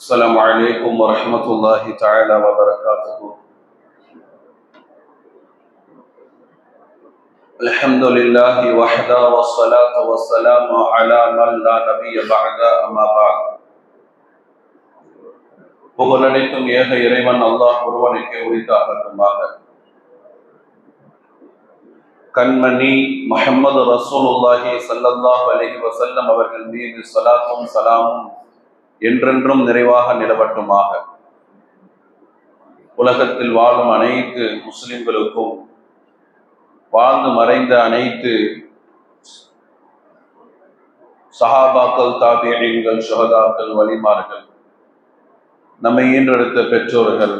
السلام عليكم ورحمة الله تعالى وبركاته الحمد لله وحده والصلاة والسلام على من لا نبي بعد أما بعد புகழனைத்தும் ஏக இறைவன் அல்லாஹ் ஒருவனுக்கே உரித்தாகட்டுமாக கண்மணி முஹம்மது ரசூலுல்லாஹி ஸல்லல்லாஹு அலைஹி வஸல்லம் அவர்கள் மீது ஸலாத்தும் ஸலாமும் என்றென்றும் நிறைவாக நிலவட்டுமாக. உலகத்தில் வாழும் அனைத்து முஸ்லிம்களுக்கும் வாழ்ந்து மறைந்த அனைத்து சஹாபாக்கள் தாபியங்கள் சுகதாக்கள் வலிமார்கள் நம்மை ஈன்றெடுத்த பெற்றோர்கள்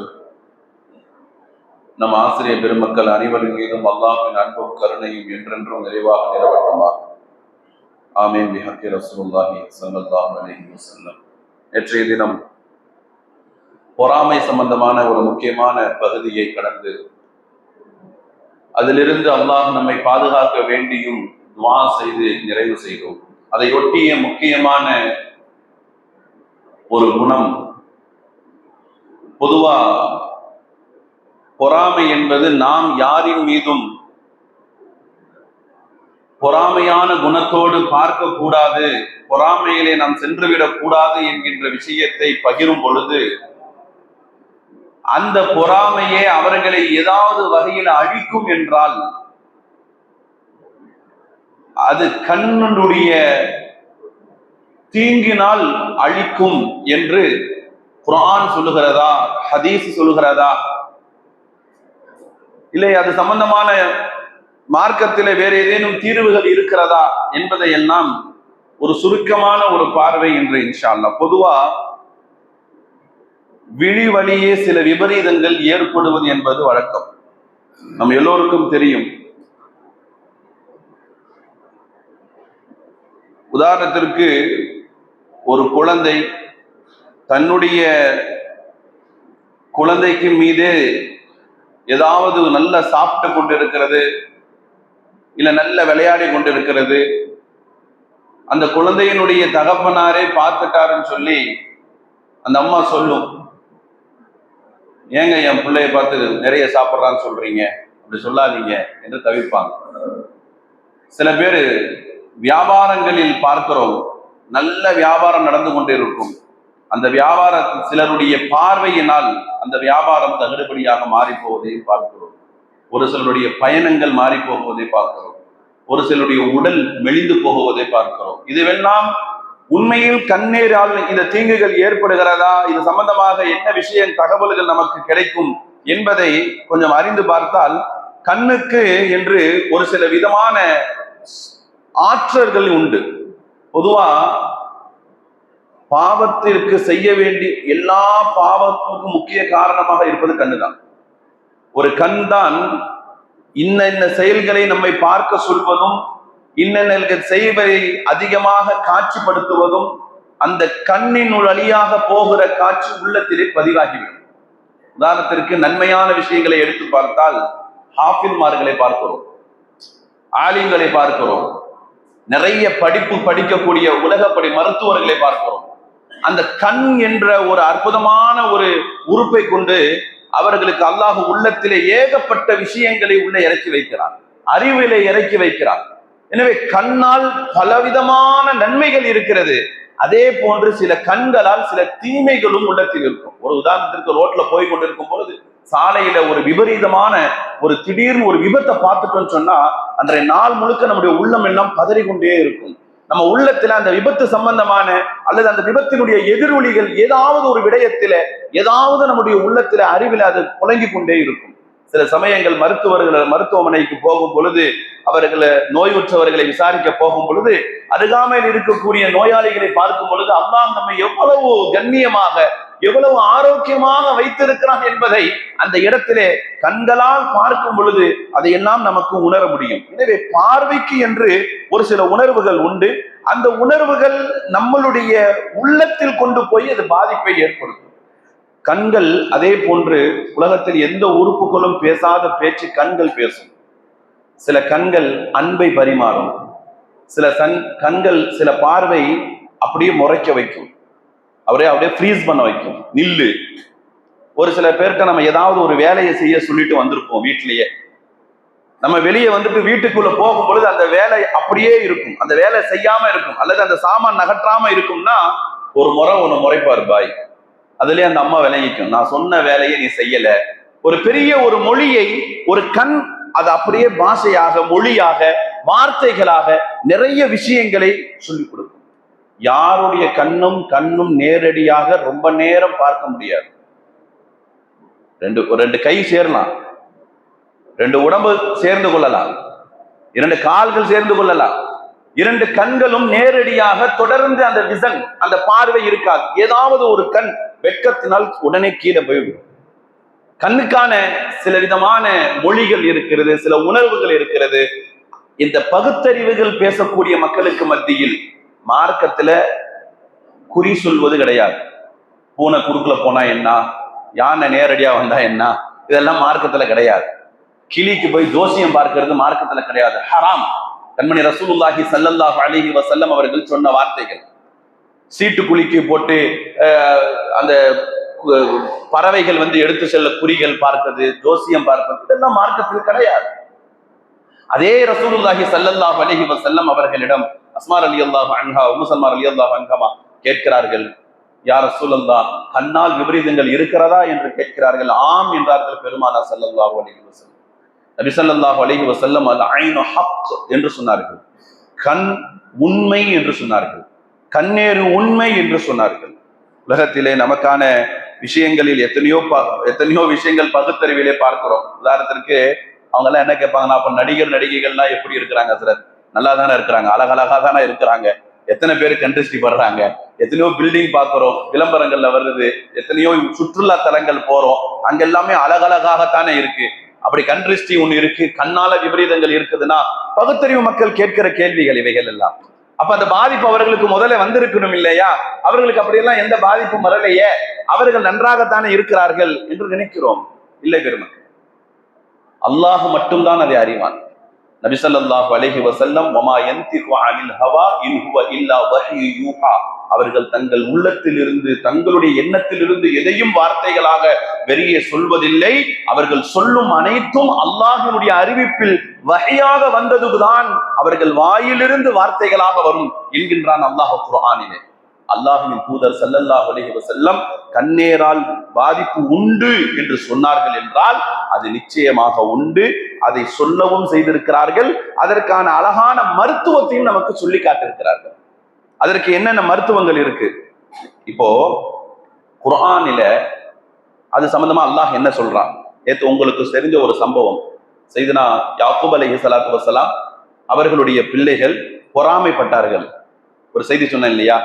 நம் ஆசிரியர் பெருமக்கள் அனைவரின் மீதும் அல்லாஹின் அன்பும் கருணையும் என்றென்றும் நிறைவாக நிலவட்டுமாக. ஆமீன். பிஹக்கி ரசூல்லாஹி ஸல்லல்லாஹு அலைஹி வசல்லம் நேற்றைய தினம் பொறாமை சம்பந்தமான ஒரு முக்கியமான பகுதியை கடந்து அதிலிருந்து அல்லாஹ் நம்மை பாதுகாக்க வேண்டியும் துவா செய்து நிறைவு செய்தோம். அதை ஒட்டிய முக்கியமான ஒரு குணம் பொதுவா பொறாமை என்பது நாம் யாரின் மீதும் பொறாமையான குணத்தோடு பார்க்க கூடாது பொறாமையிலே நாம் சென்றுவிடக் கூடாது என்கின்ற விஷயத்தை பகிரும் பொழுது அந்த பொறாமையே அவர்களை ஏதாவது வகையில் அழிக்கும் என்றால் அது கண்ணனுடைய தீங்கினால் அழிக்கும் என்று குரான் சொல்லுகிறதா ஹதீஸ் சொல்லுகிறதா? இல்லை அது சம்பந்தமான மார்க்கத்திலே வேற ஏதேனும் தீர்வுகள் இருக்கிறதா என்பதை எல்லாம் ஒரு சுருக்கமான ஒரு பார்வை என்று இன்ஷா பொதுவா விழி வழியே சில விபரீதங்கள் ஏற்படுவது என்பது வழக்கம். நம் எல்லோருக்கும் தெரியும். உதாரணத்திற்கு ஒரு குழந்தை தன்னுடைய குழந்தைக்கு மீது ஏதாவது நல்ல சாப்பிட்டு கொண்டிருக்கிறது. இல்ல நல்ல விளையாடி கொண்டிருக்கிறது. அந்த குழந்தையினுடைய தகப்பனாரே பார்த்துட்டாருன்னு சொல்லி அந்த அம்மா சொல்லும். ஏங்க என் பிள்ளைய பார்த்து நிறைய சாப்பிட்றான்னு சொல்றீங்க? அப்படி சொல்லாதீங்க என்று தவிர்ப்பாங்க சில பேர் வியாபாரங்களில் பார்க்கிறோம். நல்ல வியாபாரம் நடந்து கொண்டே இருக்கும். அந்த வியாபார சிலருடைய பார்வையினால் அந்த வியாபாரம் தகுடுபடியாக மாறி போவதையும் பார்க்கிறோம். ஒரு சிலருடைய பயணங்கள் மாறி போகுவதை பார்க்கிறோம். ஒரு சிலருடைய உடல் மெலிந்து போகுவதை பார்க்கிறோம். இதுவெல்லாம் உண்மையில் கண்ணீரால் இந்த தீங்குகள் ஏற்படுகிறதா? இது சம்பந்தமாக என்ன விஷயம் தகவல்கள் நமக்கு கிடைக்கும் என்பதை கொஞ்சம் அறிந்து பார்த்தால் கண்ணுக்கு என்று ஒரு சில விதமான ஆற்றல்கள் உண்டு. பொதுவா பாவத்திற்கு செய்ய வேண்டிய எல்லா பாவத்துக்கும் முக்கிய காரணமாக இருப்பது கண்ணுதான். ஒரு கண் தான் இன்னென்ன செயல்களை நம்மை பார்க்க சொல்வதும் இன்னென்ன செய்வதை அதிகமாக காட்சிப்படுத்துவதும் அந்த கண்ணின் வழியாக போகிற காட்சி உள்ளத்திலே பதிவாகிவிடும். உதாரணத்திற்கு நன்மையான விஷயங்களை எடுத்து பார்த்தால் ஹாஃபில்மார்களை பார்க்கிறோம் ஆலிம்களை பார்க்கிறோம் நிறைய படிப்பு படிக்கக்கூடிய உலகப்படி மருத்துவர்களை பார்க்கிறோம். அந்த கண் என்ற ஒரு அற்புதமான ஒரு உறுப்பை கொண்டு அவர்களுக்கு அல்லாஹு உள்ளத்திலே ஏகப்பட்ட விஷயங்களை உள்ள இறக்கி வைக்கிறார் அறிவிலே இறக்கி வைக்கிறார் எனவே கண்ணால் பலவிதமான நன்மைகள் இருக்கிறது. அதே போன்று சில கண்களால் சில தீமைகளும் உள்ளத்தில் இருக்கும். ஒரு உதாரணத்திற்கு ரோட்ல போய் கொண்டிருக்கும் பொழுது சாலையில ஒரு விபரீதமான ஒரு திடீர்னு ஒரு விபத்தை பார்த்துட்டோம்னு சொன்னா அன்றைய நாள் முழுக்க நம்முடைய உள்ளம் எல்லாம் பதறிக்கொண்டே இருக்கும். நம்ம உள்ளத்துல அந்த விபத்து சம்பந்தமான அல்லது அந்த விபத்தினுடைய எதிரொலிகள் ஏதாவது ஒரு விடயத்தில ஏதாவது நம்முடைய உள்ளத்துல அறிவில் அது புழங்கி கொண்டே இருக்கும். சில சமயங்கள் மருத்துவர்கள் மருத்துவமனைக்கு போகும் பொழுது அவர்களை நோயுற்றவர்களை விசாரிக்க போகும் பொழுது அருகாமையில் இருக்கக்கூடிய நோயாளிகளை பார்க்கும் பொழுது அல்லாஹ் நம்மை எவ்வளவு கண்ணியமாக எவ்வளவு ஆரோக்கியமாக வைத்திருக்கிறான் என்பதை அந்த இடத்திலே கண்களால் பார்க்கும் பொழுது அதையெல்லாம் நமக்கு உணர முடியும். எனவே பார்வைக்கு என்று ஒரு சில உணர்வுகள் உண்டு. அந்த உணர்வுகள் நம்மளுடைய உள்ளத்தில் கொண்டு போய் அது பாதிப்பை ஏற்படுத்தும். கண்கள் அதே போன்று உலகத்தில் எந்த உறுப்புகளும் பேசாத பேச்சு கண்கள் பேசும். சில கண்கள் அன்பை பரிமாறும். சில சன் கண்கள் சில பார்வை அப்படியே முறைக்க வைக்கும். அவரே அப்படியே ஃப்ரீஸ் பண்ண வைக்கும். நில்லு. ஒரு சில பேர்கிட்ட நம்ம ஏதாவது ஒரு வேலையை செய்ய சொல்லிட்டு வந்திருப்போம் வீட்டிலேயே. நம்ம வெளியே வந்துட்டு வீட்டுக்குள்ள போகும் பொழுது அந்த வேலை அப்படியே இருக்கும். அந்த வேலை செய்யாம இருக்கும். அல்லது அந்த சாமான் நகற்றாம இருக்கும்னா ஒரு முறை ஒன்று முறைப்பார் பாய். அதுலயே அந்த அம்மா விளங்கிக்கும். நான் சொன்ன வேலையை நீ செய்யல. ஒரு பெரிய ஒரு மொழியை ஒரு கண் அது அப்படியே பாஷையாக மொழியாக வார்த்தைகளாக நிறைய விஷயங்களை சொல்லிக் கொடுக்கும். யாருடைய கண்ணும் கண்ணும் நேரடியாக ரொம்ப நேரம் பார்க்க முடியாது. ரெண்டு ரெண்டு கை சேரலாம். ரெண்டு உடம்பு சேர்ந்து கொள்ளலாம். இரண்டு கால்கள் சேர்ந்து கொள்ளலாம். இரண்டு கண்களும் நேரடியாக தொடர்ந்து அந்த விசன் அந்த பார்வை இருக்காது. ஏதாவது ஒரு கண் வெக்கத்தினால் உடனே கீழே போயிடும் கண்ணுக்கான சில விதமான மொழிகள் இருக்கிறது சில உணர்வுகள் இருக்கிறது. இந்த பகுத்தறிவுகள் பேசக்கூடிய மக்களுக்கு மத்தியில் மார்க்கத்துல குறி சொல்வது கிடையாது. பூனை குறுக்குல போனா என்ன? யானை நேரடியா வந்தா என்ன? இதெல்லாம் மார்க்கத்துல கிடையாது. கிளிக்கு போய் ஜோசியம் பார்க்கறது மார்க்கத்துல கிடையாது. ஹராம். கண்மணி ரசூலுல்லாஹி சல்லல்லாஹ் அலிஹி வசல்லம் அவர்கள் சொன்ன வார்த்தைகள். சீட்டு குலுக்கி போட்டு அந்த பறவைகள் வந்து எடுத்து செல்ல குறிகள் பார்ப்பது ஜோசியம் பார்ப்பது இதெல்லாம் மார்க்கத்தில் கிடையாது. அதே ரசூலுல்லாஹி சல்லல்லாஹ் அலிஹி வசல்லம் அவர்களிடம் அஸ்மார் அலி அல்லாஹ் அன்ஹா உமசல்மார் அலி அல்லாஹ் அன்ஹமா கேட்கிறார்கள் யார் சூழல்லா கண்ணால் விபரீதங்கள் இருக்கிறதா? என்று கேட்கிறார்கள் ஆம் என்றார்கள் பெருமானா ஸல்லல்லாஹு அலிஹி வசல்லம் நபி சல்லாஹு அலிஹி வசல்லம் அல் ஐனு ஹக் என்று சொன்னார்கள். கண் உண்மை என்று சொன்னார்கள். கண்ணேறு உண்மை என்று சொன்னார்கள். உலகத்திலே நமக்கான விஷயங்களில் எத்தனையோ ப- எத்தனையோ விஷயங்கள் பகுத்தறிவிலே பார்க்கிறோம். உதாரணத்திற்கு அவங்க எல்லாம் என்ன கேட்பாங்கன்னா அப்ப நடிகர் நடிகைகள்லாம் எப்படி இருக்கிறாங்க சார் நல்லா தானே இருக்கிறாங்க அழகழகா தானே இருக்கிறாங்க. எத்தனை பேர் கண்ட்ரிஸ்டி படுறாங்க எத்தனையோ பில்டிங் பார்க்குறோம் விளம்பரங்கள்ல வருது எத்தனையோ சுற்றுலா தலங்கள் போறோம் அங்க எல்லாமே அழகழகாகத்தானே இருக்கு. அப்படி கண்ட்ரிஸ்டி ஒண்ணு இருக்கு கண்ணால விபரீதங்கள் இருக்குதுன்னா பகுத்தறிவு மக்கள் கேட்கிற கேள்விகள் இவைகள் எல்லாம். அப்ப அந்த பாதிப்பு அவர்களுக்கு முதல்ல வந்திருக்கணும் இல்லையா? அவர்களுக்கு அப்படியெல்லாம் எந்த பாதிப்பும் வரலையே? அவர்கள் நன்றாகத்தானே இருக்கிறார்கள் என்று நினைக்கிறோம். இல்லை பெருமக்கள். அல்லாஹ் மட்டும்தான் அதை அறிவான். நபி அலஹி வசல்லம் வஸல்லம் வமா அனில் ஹவா இல்லா யூஹா. அவர்கள் தங்கள் உள்ளத்திலிருந்து தங்களுடைய எண்ணத்திலிருந்து எதையும் வார்த்தைகளாக வெளியே சொல்வதில்லை. அவர்கள் சொல்லும் அனைத்தும் அல்லாஹினுடைய அறிவிப்பில் வகையாக வந்ததுதான். அவர்கள் வாயிலிருந்து வார்த்தைகளாக வரும் என்கின்றான் அல்லாஹ் குர்ஆனிலே. அல்லாஹின் தூதர் சல்லல்லாஹ் அலஹி செல்லம் கண்ணேரால் பாதிப்பு உண்டு என்று சொன்னார்கள் என்றால் அது நிச்சயமாக உண்டு. அதை சொல்லவும் செய்திருக்கிறார்கள். அதற்கான அழகான மருத்துவத்தையும் நமக்கு சொல்லி காட்டிருக்கிறார்கள் அதற்கு என்னென்ன மருத்துவங்கள் இருக்கு? இப்போ குரானில அது சம்பந்தமா அல்லாஹ் என்ன சொல்றான்? நேத்து உங்களுக்கு தெரிஞ்ச ஒரு சம்பவம். செய்தனா யாக்கூப் அலைஹி சலாத்து வசலாம் அவர்களுடைய பிள்ளைகள் பொறாமைப்பட்டார்கள். ஒரு செய்தி சொன்னேன் இல்லையா?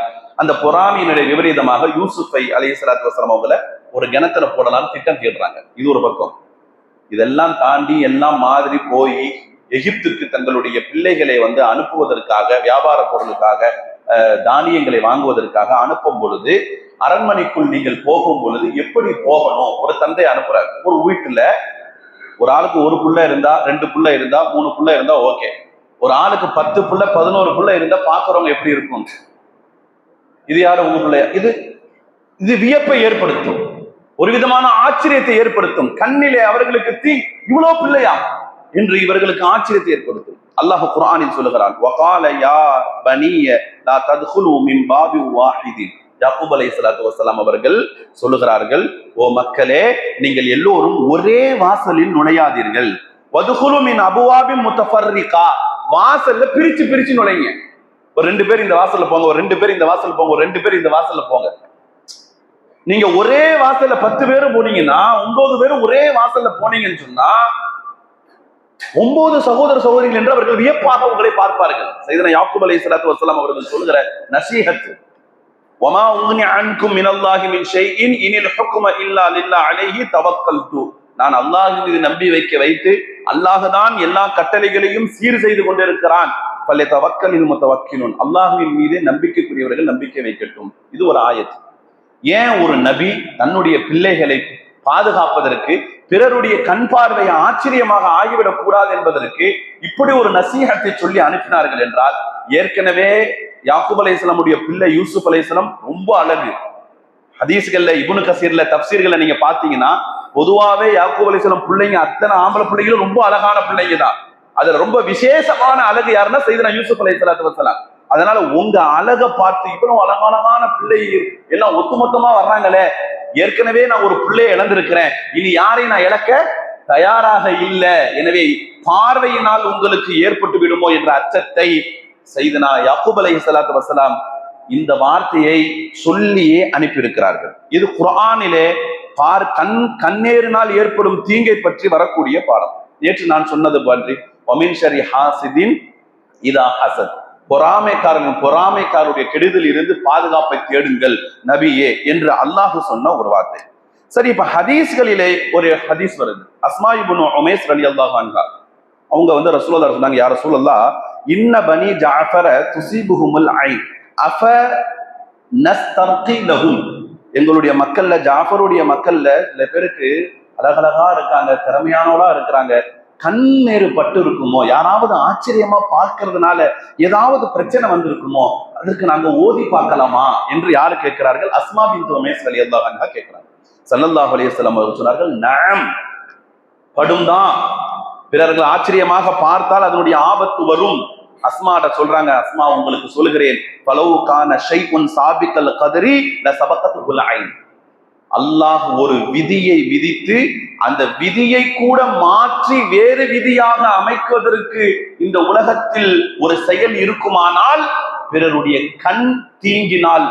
அந்த பொறாமையினுடைய விபரீதமாக யூசுஃபை அலைஹி சலாத்து வசலாம் அவங்கள ஒரு கிணத்துல போடலாம்னு திட்டம் தீடுறாங்க. இது ஒரு பக்கம். இதெல்லாம் தாண்டி எல்லாம் மாதிரி போய் எகிப்துக்கு தங்களுடைய பிள்ளைகளை வந்து அனுப்புவதற்காக வியாபார பொருளுக்காக தானியங்களை வாங்குவதற்காக அனுப்பும் பொழுது அரண்மனைக்குள் நீங்கள் போகும் பொழுது எப்படி போகணும்? ஒரு தந்தை அனுப்புறாரு. ஒரு வீட்டுல ஒரு ஆளுக்கு ஒரு புள்ள இருந்தா ரெண்டு புள்ள இருந்தா மூணு புள்ள இருந்தா ஓகே. ஒரு ஆளுக்கு பத்து புள்ள பதினோரு புள்ள இருந்தா பாக்குறவங்க எப்படி இருக்கும்? இது யாரு? உங்க பிள்ளையா? இது இது வியப்பை ஏற்படுத்தும். ஒரு விதமான ஆச்சரியத்தை ஏற்படுத்தும். கண்ணிலே அவர்களுக்கு தீ இவ்வளவு பிள்ளையா? என்று இவர்களுக்கு ஆச்சரியத்தை ஏற்படுத்தும். அல்லாஹ் குரானில் சொல்லுகிறான் வகால யா பனிய லா மின் பாபி வாஹிதின். யாக்கூப் அலைஹிஸ்ஸலாத்து அவர்கள் சொல்லுகிறார்கள் ஓ மக்களே நீங்கள் எல்லோரும் ஒரே வாசலில் நுழையாதீர்கள். வதுகுலு மின் அபுவாபின் முத்தஃபர்ரிகா. வாசல்ல பிரிச்சு பிரிச்சு நுழைங்க. ஒரு ரெண்டு பேர் இந்த வாசல்ல போங்க ஒரு ரெண்டு பேர் இந்த வாசல்ல போங்க ஒரு ரெண்டு பேர் இந்த வாசல்ல போங்க. நீங்க ஒரே வாசல்ல பத்து பேரும் போனீங்கன்னா ஒன்பது பேரும் ஒரே வாசல்ல போனீங்கன்னு சொன்னா ஒன்பது சகோதர சகோதரிகள் என்று அவர்கள் வியப்பாக உங்களை பார்ப்பார்கள். சைதனா யாக்குப் அலை சலாத்து வசலாம் அவர்கள் சொல்லுகிற நசீஹத் ஒமா உக்னி அன்கும் மினல்லாஹி மின் ஷைஇன் இனில் ஹுக்கும இல்லா லில்லா அலைஹி தவக்கல்து. நான் அல்லாஹ் மீது நம்பி வைக்க வைத்து அல்லாஹ் தான் எல்லா கட்டளைகளையும் சீர் செய்து கொண்டிருக்கிறான். இது தவக்கலில் முத்தவக்கினுன் அல்லாஹுவின் மீது நம்பிக்கைக்குரியவர்கள் நம்பிக்கை வைக்கட்டும். இது ஒரு ஆயத். ஏன் ஒரு நபி தன்னுடைய பிள்ளைகளை பாதுகாப்பதற்கு பிறருடைய கண் பார்வையை ஆச்சரியமாக ஆகிவிடக் கூடாது என்பதற்கு இப்படி ஒரு நசீகத்தை சொல்லி அனுப்பினார்கள் என்றால் ஏற்கனவே யாக்குப் அலைஹிஸ்ஸலாமுடைய பிள்ளை யூசுப் அலைஹிஸ்ஸலாம் ரொம்ப அழகு. ஹதீஸ்கள்ல இபுனு கசீர்ல தப்சீர்களை நீங்க பாத்தீங்கன்னா பொதுவாவே யாக்கூப் அலைஹிஸ்ஸலாம் பிள்ளைங்க அத்தனை ஆம்பளை பிள்ளைங்களும் ரொம்ப அழகான பிள்ளைங்க தான். அதுல ரொம்ப விசேஷமான அழகு யாருன்னா செய்தனா யூசுப் அலைஹிஸ்ஸலாத்து வஸலாம் அதனால உங்க அழகை பார்த்து இவ்வளவு அழகான பிள்ளை எல்லாம் ஒட்டுமொத்தமா வர்றாங்களே. ஏற்கனவே நான் ஒரு பிள்ளையை இழந்திருக்கிறேன். இனி யாரையும் நான் இழக்க தயாராக இல்லை. எனவே பார்வையினால் உங்களுக்கு ஏற்பட்டு விடுமோ என்ற அச்சத்தை செய்தனா யாக்கூப் சலாத்து வசலாம் இந்த வார்த்தையை சொல்லியே அனுப்பியிருக்கிறார்கள். இது குரானிலே பார் கண் கண்ணேறினால் ஏற்படும் தீங்கை பற்றி வரக்கூடிய பாடம். நேற்று நான் சொன்னது பற்றி ஒமின் ஷரி ஹாசிதின் இதா ஹசத் பொறாமைக்காரன் பொறாமைக்காருடைய கெடுதல் இருந்து பாதுகாப்பை தேடுங்கள். நபியே என்று அல்லாஹ் சொன்ன ஒரு வார்த்தை. சரி இப்ப ஹதீஸ்களிலே ஒரு ஹதீஸ் வருது. அஸ்மா இப்னு உமேஸ் ரலி அல்லாஹ் அவங்க வந்து ரசூலா சொன்னாங்க யார் ரசூலல்லா இன்ன பனி ஜாஃபர துசீபுஹுமுல் ஐன். அஃப நஸ்தர்கி லஹும். எங்களுடைய மக்கள்ல ஜாஃபருடைய மக்கள்ல சில பேருக்கு அழகழகா இருக்காங்க திறமையானவளா இருக்கிறாங்க. கண்ணேறு பட்டு இருக்குமோ யாராவது ஆச்சரியமா பார்க்கறதுனால ஏதாவது பிரச்சனை வந்திருக்குமோ? அதற்கு நாங்க ஓதி பார்க்கலாமா? என்று யாரு கேட்கிறார்கள்? அஸ்மா பின் தோமேஸ் அலி அல்லாஹா கேட்கிறாங்க சல்லல்லாஹ் அலைஹி அவர்கள் சொன்னார்கள் நாம் படும்தான். பிறர்கள் ஆச்சரியமாக பார்த்தால் அதனுடைய ஆபத்து வரும். அஸ்மாட்ட சொல்றாங்க அஸ்மா உங்களுக்கு சொல்லுகிறேன் பலவுக்கான ஷைகுன் சாபிக்கல் கதறி ல சபக்கத்து குலாயின் அல்லாஹ் ஒரு விதியை விதித்து அந்த விதியை கூட மாற்றி வேறு விதியாக அமைக்குவதற்கு இந்த உலகத்தில் ஒரு செயல் இருக்குமானால் பிறருடைய கண் தீங்கினால்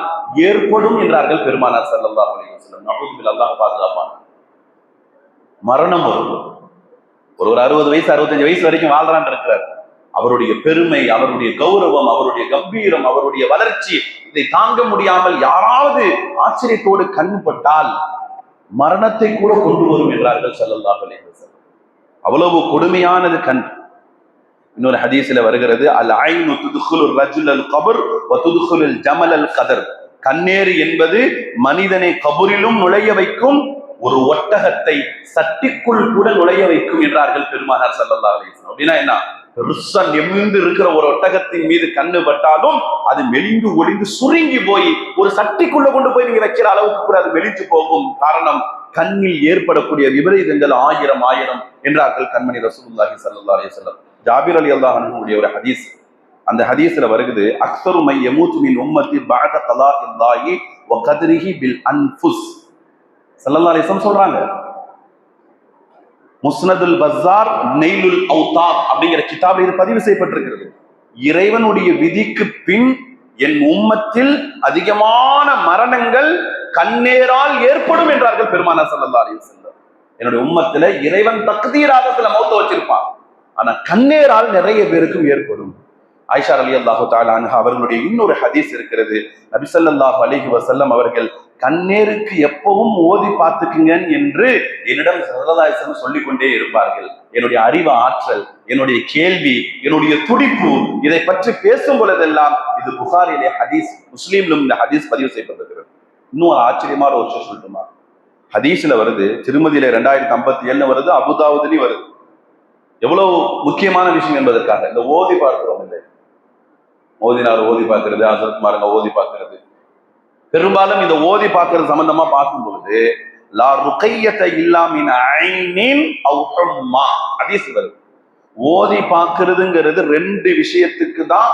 ஏற்படும் என்றார்கள் பெருமானார் ஸல்லல்லாஹு அலைஹி அல்லாஹ் பாதுகாப்பான். மரணம் வரும் ஒரு. ஒரு அறுபது வயசு அறுபத்தஞ்சு வயசு வரைக்கும் வாழ்றான் இருக்கிறார். அவருடைய பெருமை அவருடைய கௌரவம் அவருடைய கம்பீரம் அவருடைய வளர்ச்சி இதை தாங்க முடியாமல் யாராவது ஆச்சரியத்தோடு கண்பட்டால் மரணத்தை கூட கொண்டு வரும் என்றார்கள் ஸல்லல்லாஹு அவ்வளவு கொடுமையானது கண். இன்னொரு ஹதீஸ்ல வருகிறது அல் ஐனு துதுகுலு ரஜுல் அல் கபர் வ துதுகுலுல் ஜமல் அல் கதர் கண்ணேறு என்பது மனிதனை கபூரிலும் நுழைய வைக்கும் ஒரு ஒட்டகத்தை சட்டிக்குள் கூட நுழைய வைக்கும் என்றார்கள் பெருமானார் ஸல்லல்லாஹு அலைஹி அப்படின்னா என்ன? பெருசா நிமிர்ந்து இருக்கிற ஒரு ஒட்டகத்தின் மீது கண்ணு பட்டாலும் அது மெலிந்து ஒளிந்து சுருங்கி போய் ஒரு சட்டிக்குள்ள கொண்டு போய் நீங்க வைக்கிற அளவுக்கு கூட அது மெலிஞ்சு போகும். காரணம் கண்ணில் ஏற்படக்கூடிய விபரீதங்கள் ஆயிரம் ஆயிரம் என்றார்கள் கண்மணி ரசூல்லாஹி சல்லா அலி சொல்லம் ஜாபிர் அலி அல்லாஹனுடைய ஒரு ஹதீஸ். அந்த ஹதீஸ்ல வருகிறது அக்ஸரு மை மின் உம்மத்தி பாட கலா இல்லாயி ஒ கதிரிஹி பில் அன்புஸ் ஸல்லல்லாஹு அலிசம் சொல்றாங்க முஸ்னதுல் பஸார் நெய்லுல் அவுதாப் அப்படிங்கிற கிதாபில் இது பதிவு செய்யப்பட்டிருக்கிறது. இறைவனுடைய விதிக்கு பின் என் உம்மத்தில் அதிகமான மரணங்கள் கண்ணேரால் ஏற்படும் என்றார்கள் பெருமான சல்லா அலி என்னுடைய உம்மத்துல இறைவன் தகுதியராக சில மௌத்த வச்சிருப்பான். ஆனா கண்ணேரால் நிறைய பேருக்கும் ஏற்படும். ஆயிஷா அலி அல்லாஹு தாலான்ஹா அவர்களுடைய இன்னொரு ஹதீஸ் இருக்கிறது. நபிசல்லாஹு அலிஹி வசல்லம் அவர்கள் கண்ணேருக்கு எப்பவும் ஓதி பார்த்துக்குங்க என்று என்னிடம் சரதாயசன் சொல்லிக் கொண்டே இருப்பார்கள். என்னுடைய அறிவு ஆற்றல் என்னுடைய கேள்வி என்னுடைய துடிப்பு இதை பற்றி பேசும் பொழுதெல்லாம் இது புகாரிலே ஹதீஸ் முஸ்லீம்லும் இந்த ஹதீஸ் பதிவு செய்யப்பட்டிருக்கிறது. இன்னும் ஒரு ஆச்சரியமான ஒரு விஷயம் சொல்லட்டுமா? ஹதீஸ்ல வருது திருமதியில ரெண்டாயிரத்தி ஐம்பத்தி ஏழுல வருது அபுதாவுதுலயும் வருது. எவ்வளவு முக்கியமான விஷயம் என்பதற்காக இந்த ஓதி பார்க்கிறோம் இல்லை ஓதினார் ஓதி பார்க்கிறது அசரத்மாருங்க ஓதி பார்க்கறது. பெரும்பாலும் இந்த ஓதி பார்க்கறது சம்பந்தமா பார்க்கும் பொழுது லா ருக்கையத்தை இல்லாமின் ஐனின் அவு ஹும்மா. வருது. ஓதி பார்க்கறதுங்கிறது ரெண்டு விஷயத்துக்கு தான்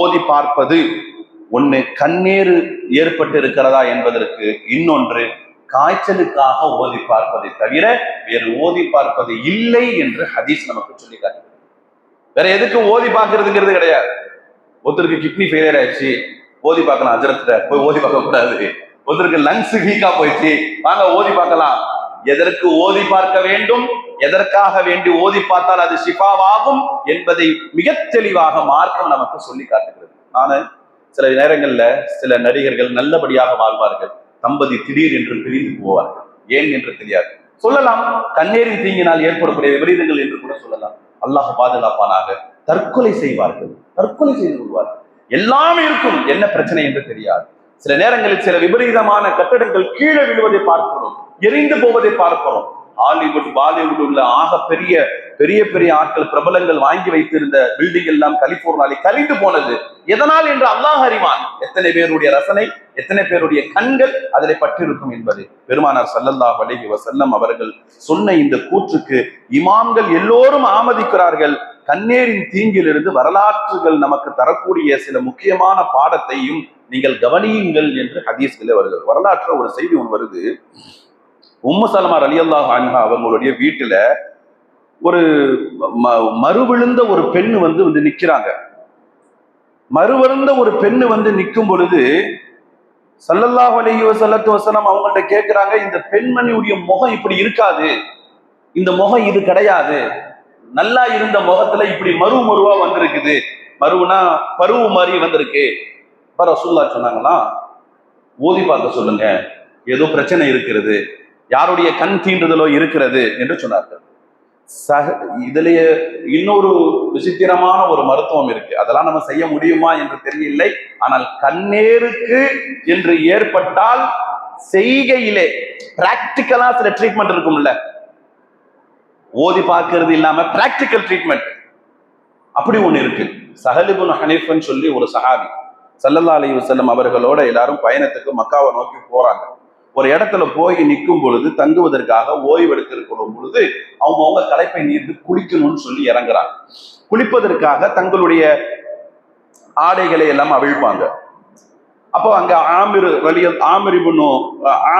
ஓதி பார்ப்பது. ஒண்ணு கண்ணீர் ஏற்பட்டு இருக்கிறதா என்பதற்கு இன்னொன்று காய்ச்சலுக்காக ஓதி பார்ப்பதை தவிர வேறு ஓதி பார்ப்பது இல்லை என்று ஹதீஸ் நமக்கு சொல்லி காட்டுகிறது வேற எதுக்கு ஓதி பார்க்கறதுங்கிறது கிடையாது. ஒருத்தருக்கு கிட்னி ஃபெயிலியர் ஆயிடுச்சு ஓதி பார்க்கலாம் அஜரத்துல போய் ஓதி பார்க்க கூடாது. ஒருத்தருக்கு லங்ஸ் வீக்கா போயிடுச்சு வாங்க ஓதி பார்க்கலாம். எதற்கு ஓதி பார்க்க வேண்டும்? எதற்காக வேண்டி ஓதி பார்த்தால் அது சிபாவாகும் என்பதை மிக தெளிவாக மார்க்கம் நமக்கு சொல்லி காட்டுகிறது. நான் சில நேரங்கள்ல சில நடிகர்கள் நல்லபடியாக வாழ்வார்கள். தம்பதி திடீர் என்று பிரிந்து போவார்கள். ஏன் என்று தெரியாது. சொல்லலாம். கண்ணீரின் தீங்கினால் ஏற்படக்கூடிய விபரீதங்கள் என்று கூட சொல்லலாம். அல்லாஹ் பாதுகாப்பானாக. தற்கொலை செய்வார்கள். தற்கொலை செய்து கொள்வார்கள். எல்லாமே இருக்கும். என்ன பிரச்சனை என்று தெரியாது. சில நேரங்களில் சில விபரீதமான கட்டடங்கள் கீழே விழுவதை பார்க்கிறோம். எரிந்து போவதை பார்க்கிறோம். ஹாலிவுட் பாலிவுட் உள்ள ஆக பெரிய பெரிய பெரிய ஆட்கள் பிரபலங்கள் வாங்கி வைத்திருந்த பில்டிங் எல்லாம் கலிபோர்னாலே கலிந்து போனது. எதனால் என்று அல்லாஹ் அறிவான். எத்தனை பேருடைய ரசனை எத்தனை பேருடைய கண்கள் அதில் பற்றிருக்கும் என்பது பெருமானார் சல்லல்லா அலைஹி வசல்லம் அவர்கள் சொன்ன இந்த கூற்றுக்கு இமாம்கள் எல்லோரும் ஆமதிக்கிறார்கள். கண்ணேரின் தீங்கிலிருந்து வரலாற்றுகள் நமக்கு தரக்கூடிய சில முக்கியமான பாடத்தையும் நீங்கள் கவனியுங்கள் என்று ஹதீஸ்களே வருகிறது. வரலாற்று ஒரு செய்தி ஒன்று வருது. உம்மு சலமார் அலி அல்லாஹ் அன்ஹா அவங்களுடைய வீட்டுல ஒரு ம- மறுவிழுந்த ஒரு பெண் வந்து வந்து நிக்கிறாங்க. மறுவருந்த ஒரு பெண்ணு வந்து நிற்கும் பொழுது சல்லல்லாஹ் அலைஹி வசல்லத்து வசனம் அவங்கள்ட்ட கேட்கிறாங்க இந்த பெண்மணியுடைய முகம் இப்படி இருக்காது இந்த முகம் இது கிடையாது நல்லா இருந்த முகத்துல இப்படி மறு மருவா வந்திருக்குது மருவுனா பருவு மாதிரி வந்திருக்கு. இப்போ ரசூல்லா சொன்னாங்களா ஓதி பார்க்க சொல்லுங்க ஏதோ பிரச்சனை இருக்கிறது யாருடைய கண் தீண்டுதலோ இருக்கிறது என்று சொன்னார்கள். சக இதுலயே இன்னொரு விசித்திரமான ஒரு மருத்துவம் இருக்கு. அதெல்லாம் நம்ம செய்ய முடியுமா என்று தெரியவில்லை. ஆனால் கண்ணேருக்கு என்று ஏற்பட்டால் செய்கையிலே பிராக்டிக்கலா சில ட்ரீட்மெண்ட் இருக்கும்ல. ஓதி பார்க்கிறது இல்லாம பிராக்டிக்கல் ட்ரீட்மெண்ட் அப்படி ஒண்ணு இருக்கு. சஹலிபுன் ஹனீஃபன் சொல்லி ஒரு சஹாபி சல்லல்லா அலி வசல்லம் அவர்களோட எல்லாரும் பயணத்துக்கு மக்காவை நோக்கி போறாங்க. ஒரு இடத்துல போய் நிற்கும் பொழுது தங்குவதற்காக ஓய்வெடுத்திருக்கும் பொழுது அவங்க அவங்க களைப்பை நீர்ந்து குளிக்கணும்னு சொல்லி இறங்குறாங்க. குளிப்பதற்காக தங்களுடைய ஆடைகளை எல்லாம் அவிழ்ப்பாங்க. அப்போ அங்க ஆமிர் அலியல் ஆமிர் இபுன்னு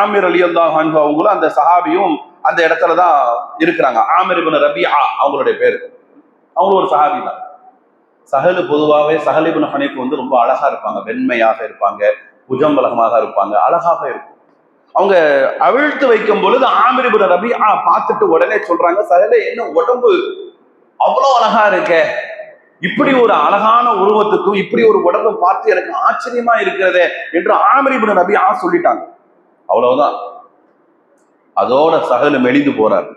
ஆமிர் அலியல்லாஹு அன்ஹு அவங்களும் அந்த சஹாபியும் அந்த இடத்துல தான் இருக்கிறாங்க. ஆமிர் ரபி ரபியா அவங்களுடைய பேர். அவங்களும் ஒரு சஹாபி தான். சஹலு பொதுவாகவே சஹலிபுன் இப்னு ஹனீஃப் வந்து ரொம்ப அழகா இருப்பாங்க. வெண்மையாக இருப்பாங்க புஜம்பலகமாக இருப்பாங்க அழகாக இருக்கும். அவங்க அவிழ்த்து வைக்கும் பொழுது ஆமிரிபுர ரபி ஆ பார்த்துட்டு உடனே சொல்றாங்க சஹலே என்ன உடம்பு அவ்வளோ அழகா இருக்க? இப்படி ஒரு அழகான உருவத்துக்கும் இப்படி ஒரு உடம்பை பார்த்து எனக்கு ஆச்சரியமா இருக்கிறதே? என்று ஆமிரிபுர ரபி ஆ சொல்லிட்டாங்க. அவ்வளவுதான். அதோட சகலு மெலிந்து போறார்.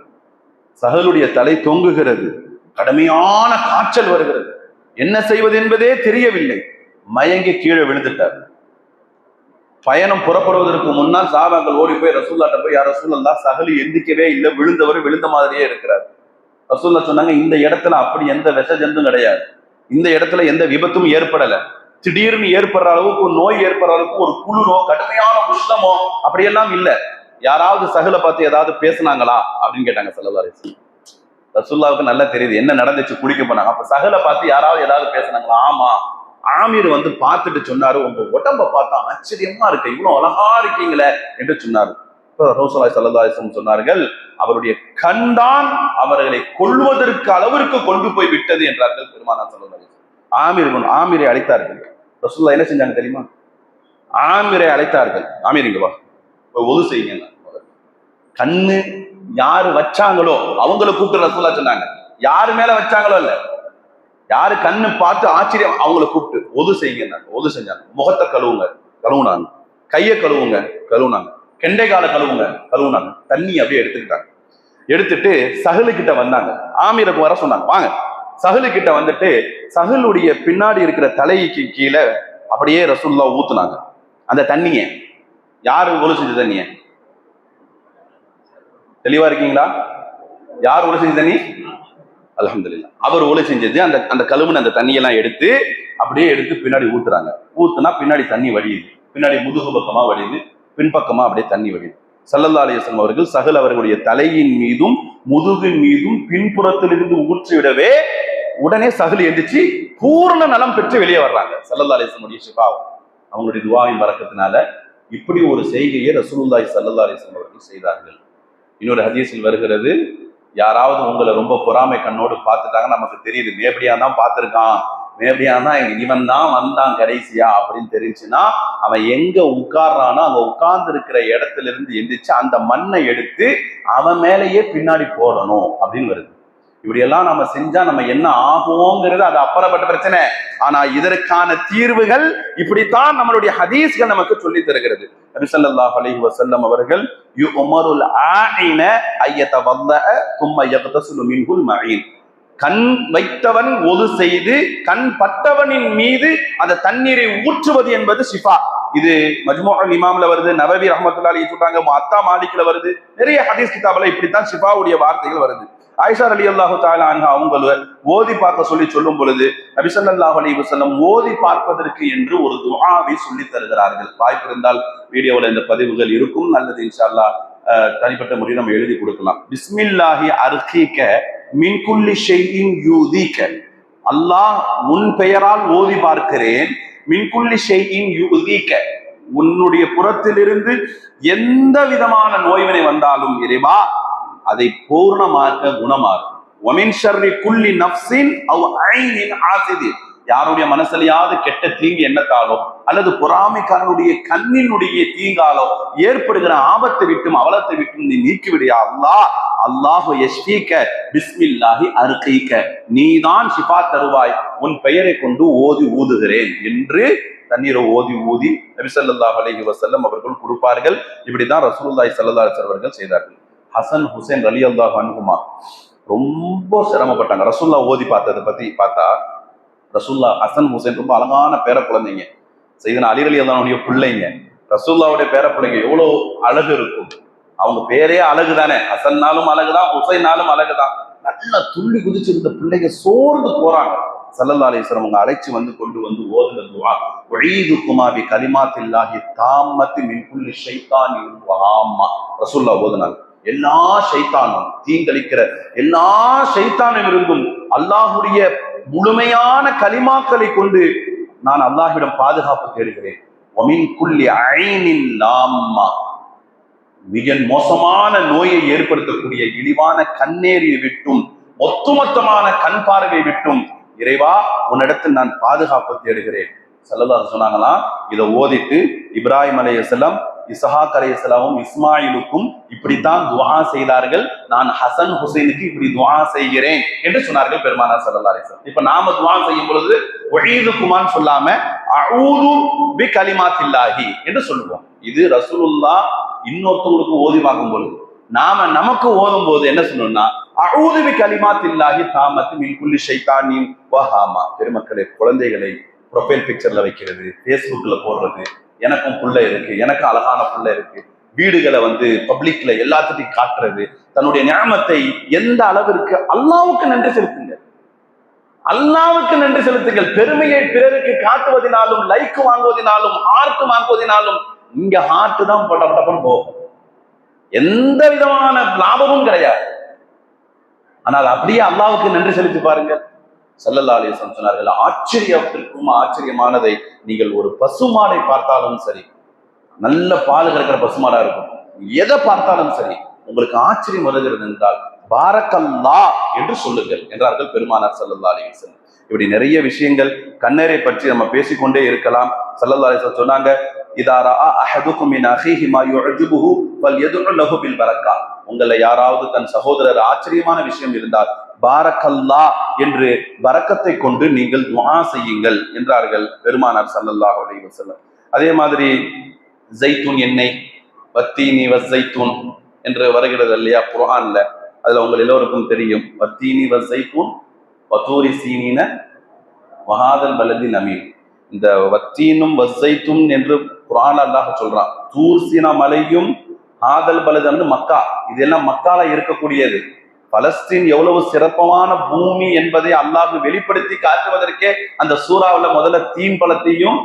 சகலுடைய தலை தொங்குகிறது. கடுமையான காய்ச்சல் வருகிறது. என்ன செய்வது என்பதே தெரியவில்லை. மயங்கி கீழே விழுந்துட்டார். பயணம் புறப்படுவதற்கு முன்னால் சாபாக்கள் ஓடி போய் ரசூல்லாட்ட போய் யார் ரசூல்லா சகலி எந்திக்கவே இல்லை விழுந்தவர் விழுந்த மாதிரியே இருக்கிறார். ரசூல்லா சொன்னாங்க இந்த இடத்துல அப்படி எந்த விஷ ஜந்தும் கிடையாது. இந்த இடத்துல எந்த விபத்தும் ஏற்படல. திடீர்னு ஏற்படுற அளவுக்கு ஒரு நோய் ஏற்படுற அளவுக்கு ஒரு குளிரோ கடுமையான உஷ்ணமோ அப்படியெல்லாம் இல்ல. யாராவது சகல பார்த்து ஏதாவது பேசுனாங்களா? அப்படின்னு கேட்டாங்க சல்லல்லாஹு அலைஹி ரசூல்லாவுக்கு நல்லா தெரியுது என்ன நடந்துச்சு குடிக்க போனாங்க. அப்ப சகல பார்த்து யாராவது ஏதாவது பேசுனாங்களா? ஆமா ஆமீர் வந்து பார்த்துட்டு சொன்னாரு உங்க உடம்ப பார்த்தா ஆச்சரியமா இருக்கு. இவ்வளவு அழகா இருக்கீங்களே என்று சொன்னார். ரோசலாய் சல்லதாசம் சொன்னார்கள் அவருடைய கண்தான் அவர்களை கொள்வதற்கு அளவிற்கு கொண்டு போய் விட்டது என்றார்கள் பெருமானா சல்லதாசம் ஆமீர் ஆமீரை அழைத்தார்கள். ரசூலுல்லாஹ் என்ன செஞ்சாங்க தெரியுமா? ஆமீரை அழைத்தார்கள். ஆமீர் இங்க வா. ஒது செய்யுங்க. கண்ணு யாரு வச்சாங்களோ அவங்கள கூப்பிட்டு ரசூலா சொன்னாங்க. யாரு மேல வச்சாங்களோ இல்லை. யாரு கண்ணு பார்த்து ஆச்சரியம்? அவங்கள கூப்பிட்டு ஒது செய்யுங்க ஒது செஞ்சாங்க. முகத்தை கழுவுங்க. கழுவுனாங்க. கையை கழுவுங்க. கழுவுனாங்க. கெண்டை கால கழுவுங்க. கழுவுனாங்க. தண்ணி அப்படியே எடுத்துக்கிட்டாங்க. எடுத்துட்டு சகலு கிட்ட வந்தாங்க. ஆமீருக்கு வர சொன்னாங்க. வாங்க. சகலு கிட்ட வந்துட்டு சகலுடைய பின்னாடி இருக்கிற தலைக்கு கீழே அப்படியே ரசுல்லா ஊத்துனாங்க. அந்த தண்ணிய. யாரு ஒழு செஞ்ச தண்ணிய? தெளிவா இருக்கீங்களா? யார் ஒழு செஞ்ச தண்ணி? அல்ஹம்துலில்லாஹ் அவர் ஓலை செஞ்சது அந்த அந்த கழுவுன அந்த தண்ணியெல்லாம் எடுத்து அப்படியே எடுத்து பின்னாடி ஊத்துறாங்க. ஊத்துனா பின்னாடி தண்ணி வடியுது பின்னாடி முதுகு பக்கமா வடியுது பின்பக்கமா அப்படியே தண்ணி வடியுது சல்லல்லா அலிஸ்லாம் அவர்கள் சகல் அவர்களுடைய தலையின் மீதும் முதுகின் மீதும் பின்புறத்திலிருந்து ஊற்றிவிடவே உடனே சகல் எந்திரிச்சு பூரண நலம் பெற்று வெளியே வர்றாங்க. சல்லல்லா அலிஸ்லமுடைய ஷிஃபாவும் அவங்களுடைய துவாவின் வரக்கத்தினால இப்படி ஒரு செய்கையை ரசூலுல்லாய் சல்லல்லா அலைஹி அவர்கள் செய்தார்கள். இன்னொரு ஹதீஸில் வருகிறது யாராவது உங்களை ரொம்ப பொறாமை கண்ணோடு பார்த்துட்டாங்க நமக்கு தெரியுது. மேபடியா தான் பார்த்துருக்கான். மேபடியா தான் இவன் தான் வந்தான் கடைசியா அப்படின்னு தெரிஞ்சுன்னா அவன் எங்க உட்கார்றானோ அங்க உட்கார்ந்து இருக்கிற இடத்துல இருந்து எந்திரிச்சு அந்த மண்ணை எடுத்து அவன் மேலேயே பின்னாடி போடணும் அப்படின்னு வருது. இப்படியெல்லாம் நம்ம செஞ்சா நம்ம என்ன ஆகுவோங்கிறது அது அப்புறப்பட்ட பிரச்சனை. ஆனா இதற்கான தீர்வுகள் இப்படித்தான் நம்மளுடைய ஹதீஸ்கள் நமக்கு சொல்லி தருகிறது. நபி அலஹி வசல்லம் அவர்கள் யு உமருல் ஆயின ஐயதவல்ல கும்ம யகதசுலு மின்குல் மஈன் கண் வைத்தவன் ஒது செய்து கண் பட்டவனின் மீது அந்த தண்ணீரை ஊற்றுவது என்பது ஷிஃபா. இது மஜ்மோகன் இமாம்ல வருது நபவி ரஹ்மத்துல்லாஹி சொல்றாங்க அத்தா மாலிக்ல வருது. நிறைய ஹதீஸ் கிதாபில் இப்படித்தான் ஷிஃபாவுடைய வார்த்தைகள் வருது. ஆயிஷா அலி அல்லாஹு தாலா அன்ஹா அவங்கள ஓதி பார்க்க சொல்லி சொல்லும் பொழுது நபி அலி வசல்லம் ஓதி பார்ப்பதற்கு என்று ஒரு துஆவை சொல்லி தருகிறார்கள். வாய்ப்பு இருந்தால் வீடியோவில் இந்த பதிவுகள் இருக்கும். நல்லது இன்ஷா அல்லாஹ் தனிப்பட்ட முறையில் நம்ம எழுதி கொடுக்கலாம். பிஸ்மில்லாஹி அர்ஹிக்க மின் ஷெய்யின் யூதிக்க அல்லாஹ் உன் பெயரால் ஓதி பார்க்கிறேன். மின் ஷெய்யின் யூதிக்க உன்னுடைய புறத்திலிருந்து எந்த விதமான நோய்வினை வந்தாலும் இறைவா அதை பூர்ணமாக்க குணமாகும் ஒமின் ஷர்ரி குல்லி நப்சின் அவ் ஐனின் ஆசிதின் யாருடைய மனசுலயாவது கெட்ட தீங்கு எண்ணத்தாலோ அல்லது பொறாமைக்காரனுடைய கண்ணினுடைய தீங்காலோ ஏற்படுகிற ஆபத்தை விட்டும் அவலத்தை விட்டும் நீ நீக்கிவிடியா அல்லாஹ்? அல்லாஹு யஷ்பீக்க பிஸ்மில்லாஹி அருகீக்க நீதான் ஷிஃபா தருவாய் உன் பெயரை கொண்டு ஓதி ஊதுகிறேன் என்று தண்ணீரை ஓதி ஊதி நபி ஸல்லல்லாஹு அலைஹி அவர்கள் கொடுப்பார்கள். இப்படிதான் ரசூல்லாய் சல்லா அலைஹி அவர்கள் செய்தார்கள். ஹசன் ஹுசேன் அலி அல்லாஹ் அன்ஹுமா ரொம்ப சிரமப்பட்டாங்க. ரசுல்லா ஓதி பார்த்ததை பத்தி பார்த்தா ரசுல்லா ஹசன் ஹுசேன் ரொம்ப அழகான பேர குழந்தைங்க. செய்தன அலி அலி அல்லாஹனுடைய பிள்ளைங்க. ரசுல்லாவுடைய பேர பிள்ளைங்க எவ்வளவு அழகு இருக்கும். அவங்க பேரே அழகு தானே. ஹசன்னாலும் அழகுதான் ஹுசைனாலும் அழகுதான். நல்லா துள்ளி குதிச்சிருந்த பிள்ளைங்க சோர்ந்து போறாங்க. சல்லல்லா அலிஸ்வரம் அவங்க அழைச்சு வந்து கொண்டு வந்து ஓதுன துவா. ஒழீது குமாபி கலிமாத்தில்லாஹி தாமத்தி மின் புள்ளி ஷைத்தானி ஆமா ரசுல்லா ஓதுனாங்க. எல்லா ஷைத்தானும் தீங்களிக்கிற எல்லா சைத்தானும் இருந்தும் அல்லாஹுடைய முழுமையான களிமாக்களை கொண்டு நான் அல்லாஹிடம் பாதுகாப்பு தேடுகிறேன். ஐனின் மிக மோசமான நோயை ஏற்படுத்தக்கூடிய இழிவான கண்ணேரியை விட்டும் ஒத்துமொத்தமான கண் பார்வை விட்டும் இறைவா உன்னிடத்தில் நான் பாதுகாப்பு தேடுகிறேன். சல்லல்லாஹு சொன்னாங்களாம் இதை ஓதிட்டு இப்ராஹிம் அலையசலாம் இசஹாக் அலையசலாமும் இஸ்மாயிலுக்கும் இப்படித்தான் துவா செய்தார்கள். நான் ஹசன் ஹுசைனுக்கு இப்படி துவா செய்கிறேன் என்று சொன்னார்கள் பெருமானார் சல்லா அலிஸ்லாம் இப்ப நாம துவா செய்யும் பொழுது ஒழிதுக்குமான்னு சொல்லாம அஊது பி கலிமாத்தில்லாஹி என்று சொல்லுவோம். இது ரசூலுல்லா இன்னொருத்தவங்களுக்கு ஓதி பார்க்கும் பொழுது நாம நமக்கு ஓதும் போது என்ன சொல்லணும்னா அஊது பி கலிமாத்தில்லாஹி தாமத்து மின் குல்லி ஷைத்தானின் வஹாமா. பெருமக்களை குழந்தைகளை ப்ரொஃபைல் பிக்சர்ல வைக்கிறது ஃபேஸ்புக்ல போடுறது எனக்கும் புள்ள இருக்கு எனக்கும் அழகான புள்ள இருக்கு. வீடுகளை வந்து பப்ளிக்ல எல்லாத்துட்டையும் காட்டுறது தன்னுடைய ஞாபகத்தை எந்த அளவிற்கு அல்லாவுக்கு நன்றி செலுத்துங்க அல்லாவுக்கு நன்றி செலுத்துங்கள். பெருமையை பிறருக்கு காட்டுவதினாலும் லைக் வாங்குவதினாலும் ஹார்ட் வாங்குவதினாலும் இங்க ஹார்ட் தான் பட்ட பட்டப்பன்னு போகும். எந்த விதமான லாபமும் கிடையாது. ஆனால் அப்படியே அல்லாவுக்கு நன்றி செலுத்தி பாருங்கள். சல்லல்லா சொன்னார்கள் ஆச்சரியத்திற்கும் ஆச்சரியமானதை நீங்கள் ஒரு பசுமாடை பார்த்தாலும் சரி நல்ல பால் கறக்கிற பசுமாடா இருக்கும். எதை பார்த்தாலும் சரி உங்களுக்கு ஆச்சரியம் வருகிறது என்றால் பாரக்கல்லா என்று சொல்லுங்கள் என்றார்கள் பெருமானார் சல்லல்லா அலிவசன் இப்படி நிறைய விஷயங்கள் கண்ணரை பற்றி நம்ம பேசிக்கொண்டே இருக்கலாம். சல்லல்லா அலிஸ்லாம் சொன்னாங்க இதாரா அஹதுக்கும் மின் அஹிஹிமா யுஜுபுஹு பல் ஃபல்யதுஉ லஹு பில் பரக்கா. உங்களை யாராவது தன் சகோதரர் ஆச்சரியமான விஷயம் இருந்தால் பாரக்கல்லா என்று பரக்கத்தை கொண்டு நீங்கள் துவா செய்யுங்கள் என்றார்கள் பெருமானார் சல்லல்லாஹ் அலி வசல்லம் அதே மாதிரி ஜெய்தூன் எண்ணெய் வத்தீனி வசைத்தூன் என்று வருகிறது இல்லையா குர்ஆன்ல. அதுல உங்கள் எல்லோருக்கும் தெரியும். வத்தீனி வசைத்தூன் வத்தூரி சீனின மகாதல் பலதி நமீன் இந்த வத்தீனும் வசைத்தும் என்று குரான் அல்லாஹ் சொல்றான். தூர் சீனா மலையும் ஆதல் பலது வந்து மக்கா இதெல்லாம் மக்கால இருக்கக்கூடியது. பலஸ்தீன் எவ்வளவு சிறப்பமான பூமி என்பதை அல்லாஹ் வெளிப்படுத்தி காட்டுவதற்கே அந்த சூறாவில் முதல்ல தீம்பலத்தையும்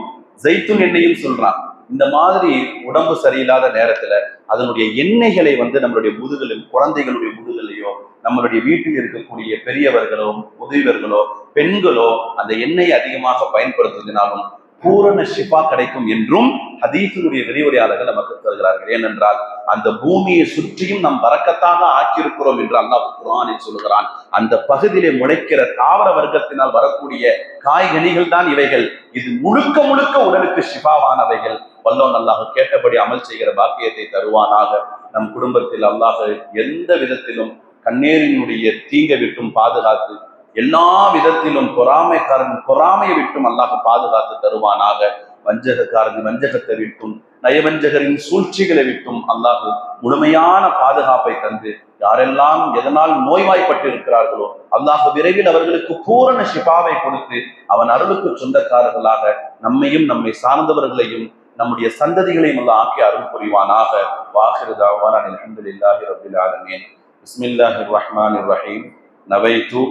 ஜெய்த்துன் எண்ணெயும் சொல்றான். இந்த மாதிரி உடம்பு சரியில்லாத நேரத்துல அதனுடைய எண்ணெய்களை வந்து நம்மளுடைய முதுகலில் குழந்தைகளுடைய முதுகலையோ நம்மளுடைய வீட்டில் இருக்கக்கூடிய பெரியவர்களோ முதியவர்களோ பெண்களோ அந்த எண்ணெயை அதிகமாக பயன்படுத்துவதனாலும் பூரண ஷிஃபா கிடைக்கும் என்றும் ஹதீஃபினுடைய விரிவுரையாளர்கள் நமக்கு தருகிறார்கள். ஏனென்றால் அந்த பூமியை சுற்றியும் நம் வரக்கத்தாக ஆக்கியிருக்கிறோம் என்று அல்லாஹ் குரானில் சொல்லுகிறான். அந்த பகுதியிலே முளைக்கிற தாவர வர்க்கத்தினால் வரக்கூடிய காய்கனிகள் தான் இவைகள். இது முழுக்க முழுக்க உடலுக்கு ஷிஃபாவானவைகள். வல்லோன் அல்லாஹ் கேட்டபடி அமல் செய்கிற பாக்கியத்தை தருவானாக. நம் குடும்பத்தில் அல்லாஹ் எந்த விதத்திலும் கண்ணீரினுடைய தீங்க விட்டும் பாதுகாத்து எல்லா விதத்திலும் பொறாமைக்காரன் பொறாமையை விட்டும் அல்லாஹ் பாதுகாத்து தருவானாக. வஞ்சகக்காரன் வஞ்சகத்தை விட்டும் நயவஞ்சகரின் சூழ்ச்சிகளை விட்டும் அல்லாஹ் முழுமையான பாதுகாப்பை தந்து யாரெல்லாம் எதனால் நோய்வாய்ப்பட்டு இருக்கிறார்களோ அல்லாஹ் விரைவில் அவர்களுக்கு பூரண சிபாவை கொடுத்து அவன் அருளுக்கு சொந்தக்காரர்களாக நம்மையும் நம்மை சார்ந்தவர்களையும் நம்முடைய சந்ததிகளையும் எல்லாம் ஆக்கி அருள் புரிவானாக. வாகிருதாவான அலமதுல்லாஹி ரபுல் ஆலமீன். பிஸ்மில்லாஹி ரஹ்மான் ரஹீம். நவைத்து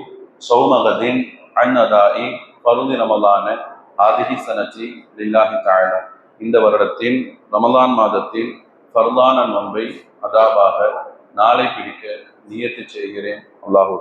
சௌமகதின் அன்னதாயி பருதி ரமலான ஆதிஹி சனச்சி லில்லாஹி தாழா இந்த வருடத்தின் ரமலான் மாதத்தில் ஃபர்தான நோன்பை அதாவாக நாளை பிடிக்க நியத்து செய்கிறேன். அல்லாஹு